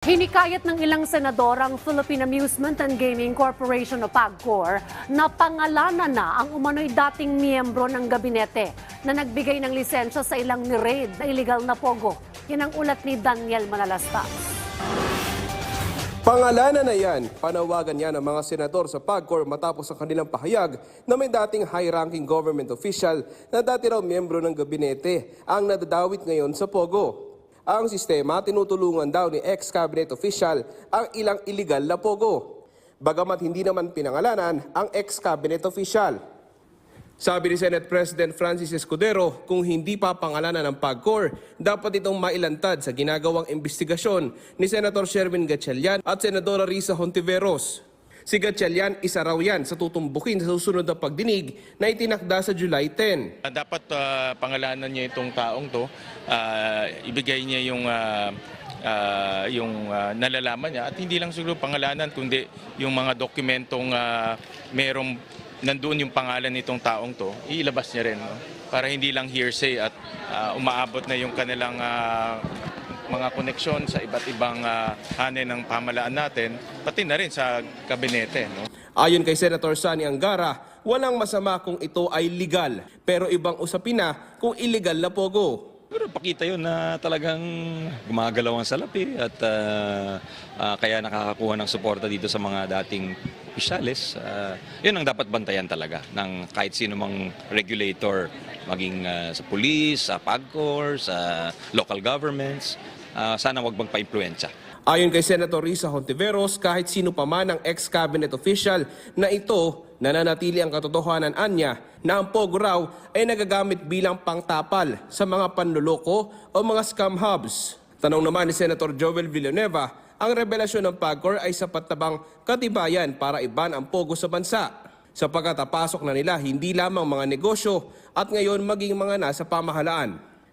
Hinikayat ng ilang senador ang Philippine Amusement and Gaming Corporation o PAGCOR na pangalanan na ang umano'y dating miyembro ng gabinete na nagbigay ng lisensya sa ilang ni-raid na illegal na pogo. Yan ang ulat ni Daniel Manalastas. Pangalanan na yan, panawagan yan ng mga senador sa PAGCOR matapos ang kanilang pahayag na may dating high-ranking government official na dati raw miyembro ng gabinete ang nadadawit ngayon sa Pogo. Ang sistema tinutulungan daw ni ex-cabinet official ang ilang illegal na Pogo. Bagamat hindi naman pinangalanan ang ex-cabinet official. Sabi ni Senate President Francis Escudero, kung hindi pa pangalanan ng PAGCOR, dapat itong mailantad sa ginagawang investigasyon ni Senator Sherwin Gatchalian at Senadora Risa Hontiveros. Si Gatchalian, isa raw yan sa tutumbukin sa susunod na pagdinig na itinakda sa July 10. Ah, Dapat ah, pangalanan niya itong taong to, ah, ibigay niya yung ah, ah, yung ah, nalalaman niya at hindi lang siguro pangalanan kundi yung mga dokumentong ah, merong nandoon yung pangalan nitong taong to, iilabas niya rin no? para hindi lang hearsay at ah, umaabot na yung kanilang ah, mga koneksyon sa iba't ibang ah, hanay ng pamalaan natin, pati na rin sa kabinete. No? Ayon kay Senator Sani Angara, walang masama kung ito ay legal, pero ibang usapin na kung illegal na Pogo. Pero pakita yun na talagang gumagalaw ang salapi at ah, ah, kaya nakakakuha ng suporta dito sa mga dating opisyalis. Ah, yun ang dapat bantayan talaga ng kahit sino mang regulator, maging ah, sa police, sa PAGCOR, sa local governments. Ah, sana wag magpa-impluensya. Ayon kay Senator Risa Hontiveros, kahit sino pa man ang ex-cabinet official na ito, nananatili ang katotohanan anya na ang POG raw ay nagagamit bilang pangtapal sa mga panluloko o mga scam hubs. Tanong naman ni Senator Joel Villanueva, ang revelasyon ng PAGCOR ay sapat na bang katibayan para iban ang POGO sa bansa? Sapagkat napasok na nila hindi lamang mga negosyo at ngayon maging mga nasa pamahalaan.